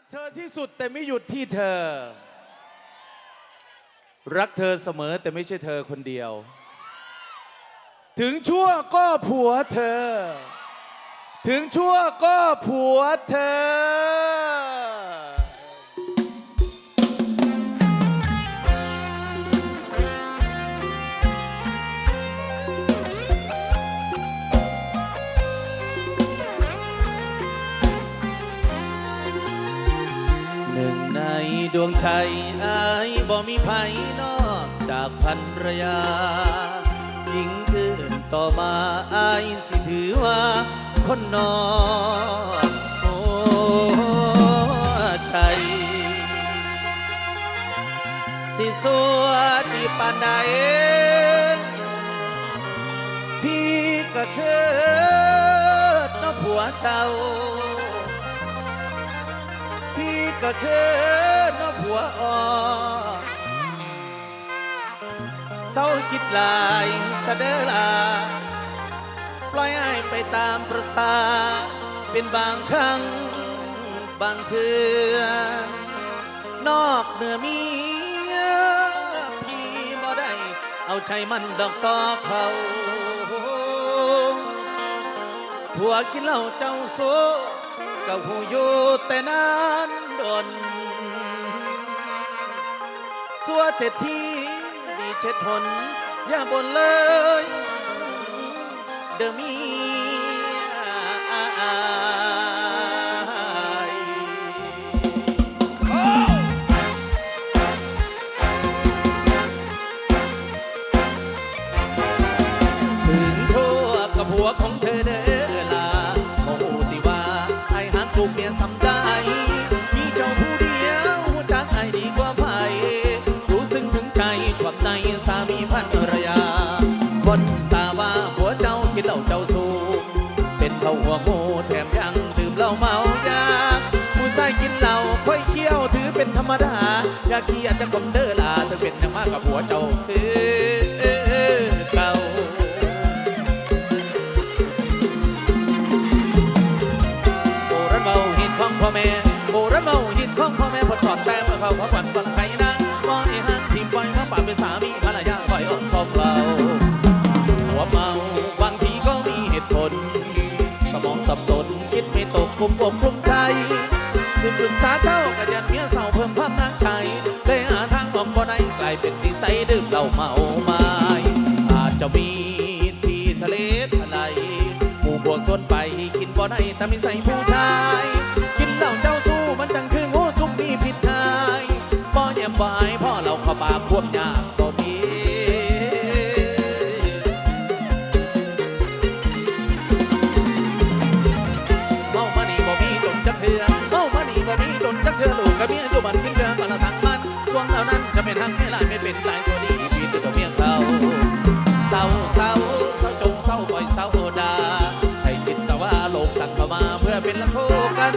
รักเธอที่สุดแต่ไม่หยุดที่เธอ รักเธอเสมอแต่ไม่ใช่เธอคนเดียว ถึงชั่วก็ผัวเธอ ถึงชั่วก็ผัวเธอ ดวงใจอายบ่มีภัยนอกจากพันรยายิ่งขึ้นต่อมาอายสิถือว่าคนนอกหัวใจสิสวดีปานใดพี่ก็เคิดน้อผัวเจ้า ก็เคิดเน้อผัวอ่อเศร้าคิดลายสะเดอลา ปล่อยให้ไปตามประสา เป็นบางครั้งบางเทือนอกเหนือมีพี่บ่ได้ เอาใจมันดอกต่อเขาผัวกินเหล้าเจ้าโซกับหูอยู่แต่นาน ดนสัวเจ็ดที่ดีเจ็ดทนอย่าบ่นเลย เดมี คนสาวาหัวเจ้าคิดเหล่าเจ้าสูงเป็นเขาหัวโง่แถมยังดื่มเหล้าเมายาผู้ชายกินเหล้าค่อยเคี้ยวถือเป็นธรรมดา อย่าขี้อาจจะกลมเด้อลาเธอเป็นอย่างมากกับหัวเจ้าคือเก่าโบราณเมาหินของพ่อแม่โบราณเมาหินของพ่อแม่พอสอนแต่เมื่อเขาพอฝันฝันใครนะมองไอ้หันทีมปล่อยมาป่าเป็นสามีภรรยาคอยอ่อนซอมเรา มีเหตุผลสมองสับสน คิดไม่ตกกลุ่มอกกลุ่มใจสิปรึกษาเจ้าก็ยันเมียเศร้าเพิ่มความนักใจเลยหาทางออกบ่ได้กลายเป็นนิสัยดื่มเหล้าเมาไม้อาจจะมีที่ทะเลทลายหมู่พวกส่วนไปกินบ่ได้แต่ไม่ใส่ผู้ชาย กินเหล้าเจ้าสู้มันจังคืองูสุกมีผิดทายบ่แยมบ่ายพ่อเราเข้าป่าควบยาางไม่ลายไม่เป็นตายตัวดีพี่ตัวเมียเขาเศร้าเศร้าเศร้าจงเศร้าปล่อยเศร้าโอดาให้คิดซะว่าโลกสั่งเข้ามาเพื่อเป็นละโทกัน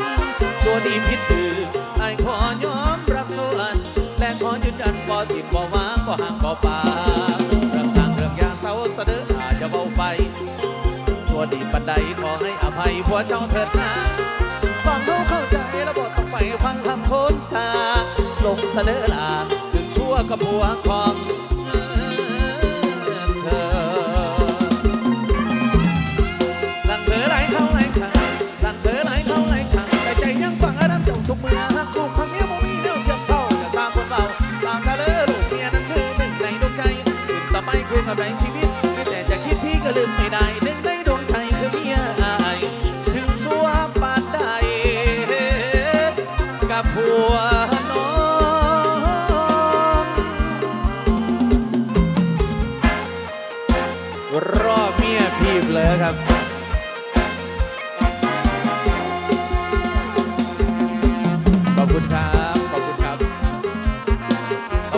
ส่วนดีผิดคือไอ้ขอยอมรับส่วนและขอยืนยันบ่ทิมบ่วางบ่ห่างบ่ปาเรื่องต่างเรื่องยาเศร้าเสะเดออาจจะเบาไปชั่วดีปันใดขอให้อภัยผัวเจ้าเถิดนาฟังเขาเข้าใจแล้วบต้องไปฟังคำโคนสาลงเสนอลา วกับผัวของเธอหลังเธอไหลเข้าไหลขังหลังเธอไหลเข้าไหลขังแต่ใจยังฟังอารมณ์เจ้าทุกเมื่อหักลูกพังเมียบ่มีเดียวจ็บเข้าจะสร้างคนเบาตามซาเลอลูกเมียนั้นคือหนึ่งในดวงใจต่อไปคือกับไรชีวิตไม่แต่จะคิดพี่ก็ลืมไม่ได้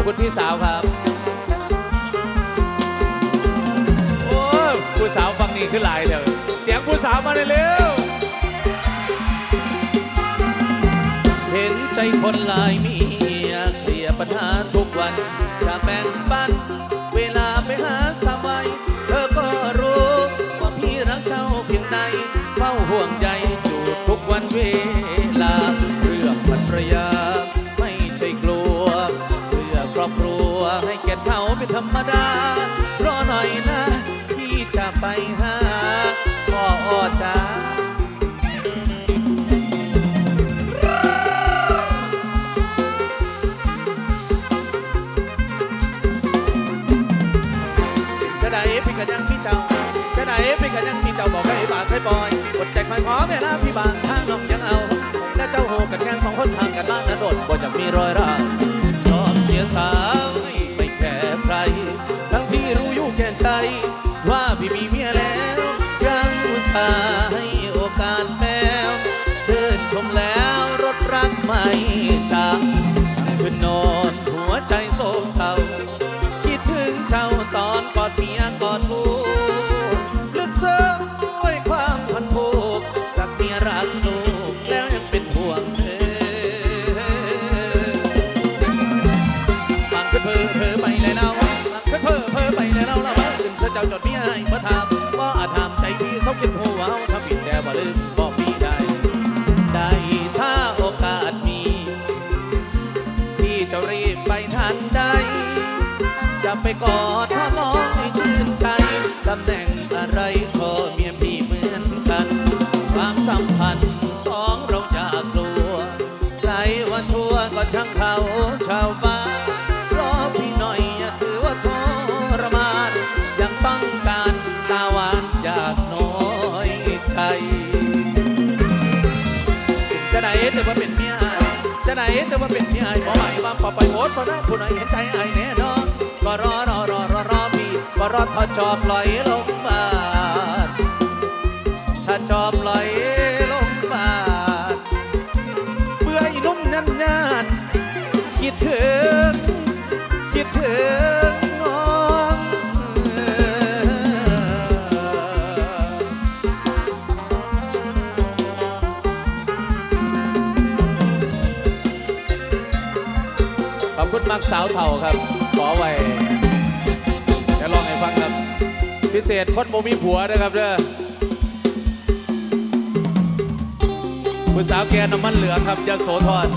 คุณพี่สาวครับ โอ้ยผู้สาวฟังนี่คือหลายเถอะเสียงผู้สาวมาเลยเร็ว เห็นใจคนหลายมียเคลียร์ปัญหาทุกวันจะแบ่งปัน เวลาไปหาสามัยเธอก็รู้ ว่าพี่รักเจ้าเพียงใดเฝ้าห่วงใยอยู่ทุกวันเว ปบอยกดใจคอยขอเวลาพี่บางทางน้องยังเอาและเจ้าโหกันแค่สองคนห่างกันมากนะโดดบ่จะมีรอยร้าวชอบเสียสาวไม่แคร์ใคร ทั้งที่รู้อยู่แก่ใจ ว่าพี่มีเมียแล้ว ยังอุตส่าห์ให้โอกาสแมวเชิญชมแล้วรถรักไม่จังคืนนอนหัวใจโศกเศร้า คิดถึงเจ้าตอนกอดเมียกอดลูก ให้มาทำว่าทำใจดีสมกินหัวเอาทำผิดแต่ว่าลืมบอกพี่ได้ ได้ถ้าโอกาสมี พี่จะรีบไปทันได้ จะไปกอดถ้าน้องให้ชื่นใจตำแหน่ง ขอไหลบ้างปอไปโหดพอได้ผู้ไหนเห็นใจไอ้แน่นอนก็รอรอรอรอรอมีก็รอถ้าชอบปลอยลงมาถ้าชอบปลอยลงมาเบื่อนุ่มนานคิดถึงคิดถึงักสาวเท่าครับ ขอไว้จะลองให้ฟังครับ พิเศษคนโมมีผัวนะครับเด้อผู้สาวแกน้ำมันเหลืองครับยาโสทร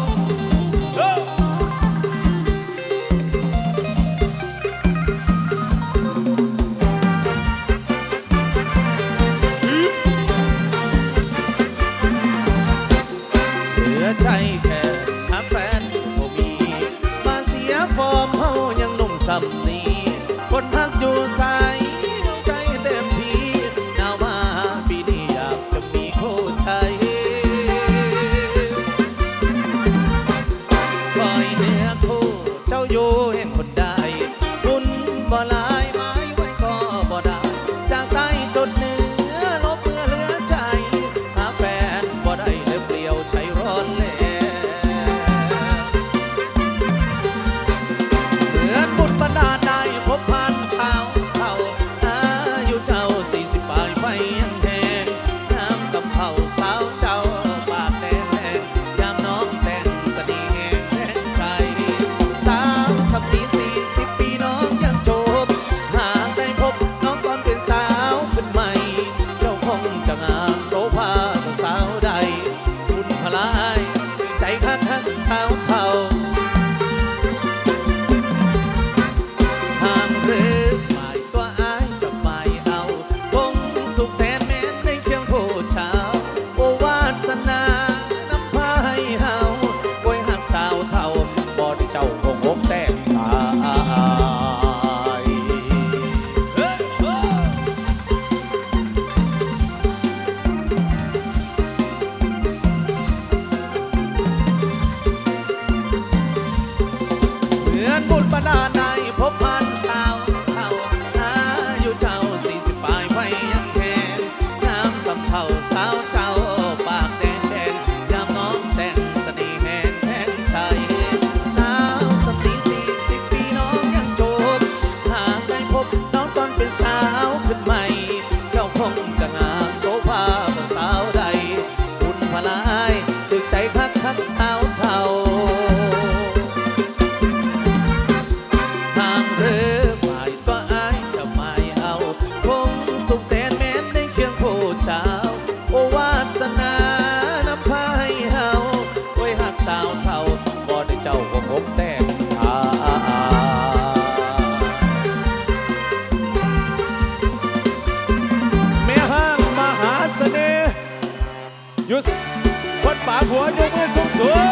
ป๋าผัวยกมือสูงสูง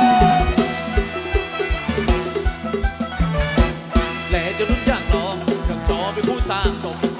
แหล่จะรุ่นยากหรอกับจอเป็นผู้สางสม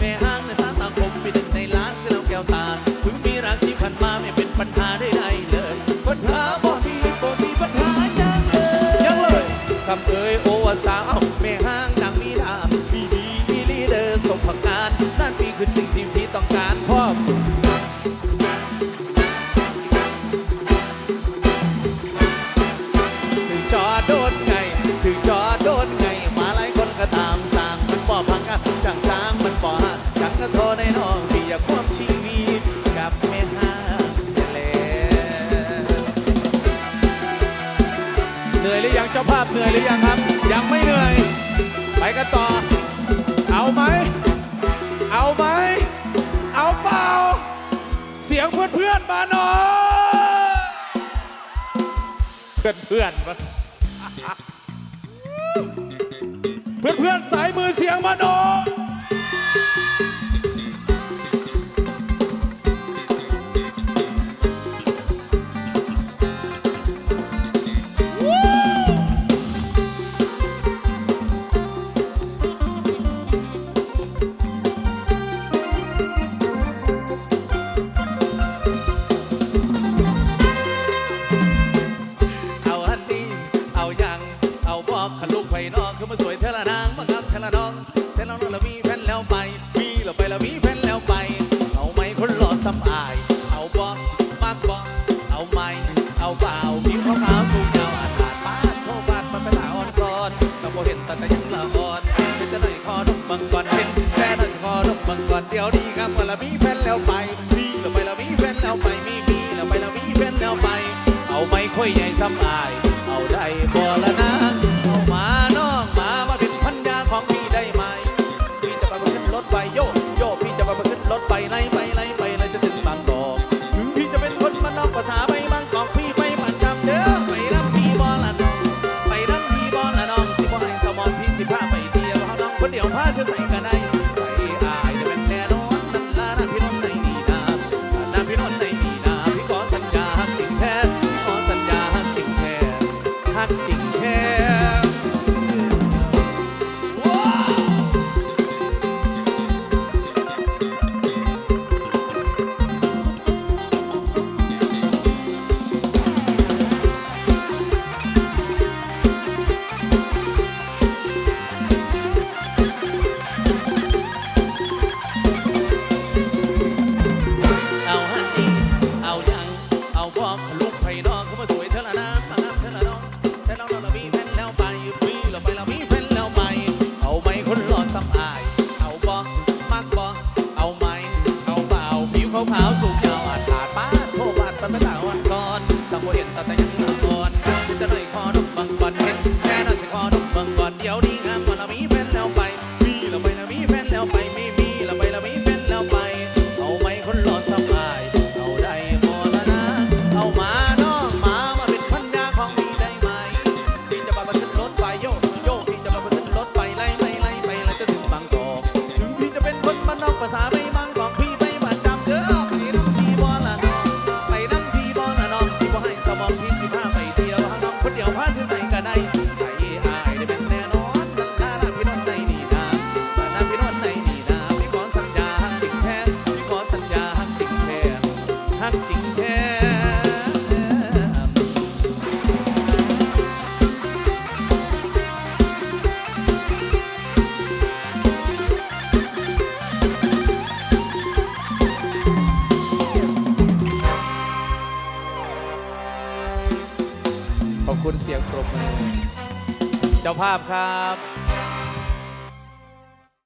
เจ้าภาพเหนื่อยหรือยังครับ ยังไม่เหนื่อย ไปกันต่อ เอาไหม เอาไหม เอาเปล่า เสียงเพื่อนเพื่อนมาหน่อยเพื่อนเพื่อนมาเพื่อนๆสายมือเสียงมาหน่อย เราไปแล้วมีแฟนแล้วไป เอาไหมคนหล่อซ้ำอาย เอาบ่มากบ่เอาไหมเอาเปล่าผิวขาวๆสูงยาวอาหาดบ้านโทบ้านมันเป็นหลาอ่อนซ้อนสามบูเห็นตอนแต่ยังละอ่อนเป็นจะได้อยคอนกมังกรเป็นแค่หน่อยจะคอนกมังกรเดียวดีครับมาแล้วมีแฟนแล้วไปมีเราไปแล้วมีแฟนแล้วไปมีมีเราไปแล้วมีแฟนแล้วไป เอาไหมค่อยใหญ่ซ้ำอาย เอาได้บ่ละ Nên. ภาพครับ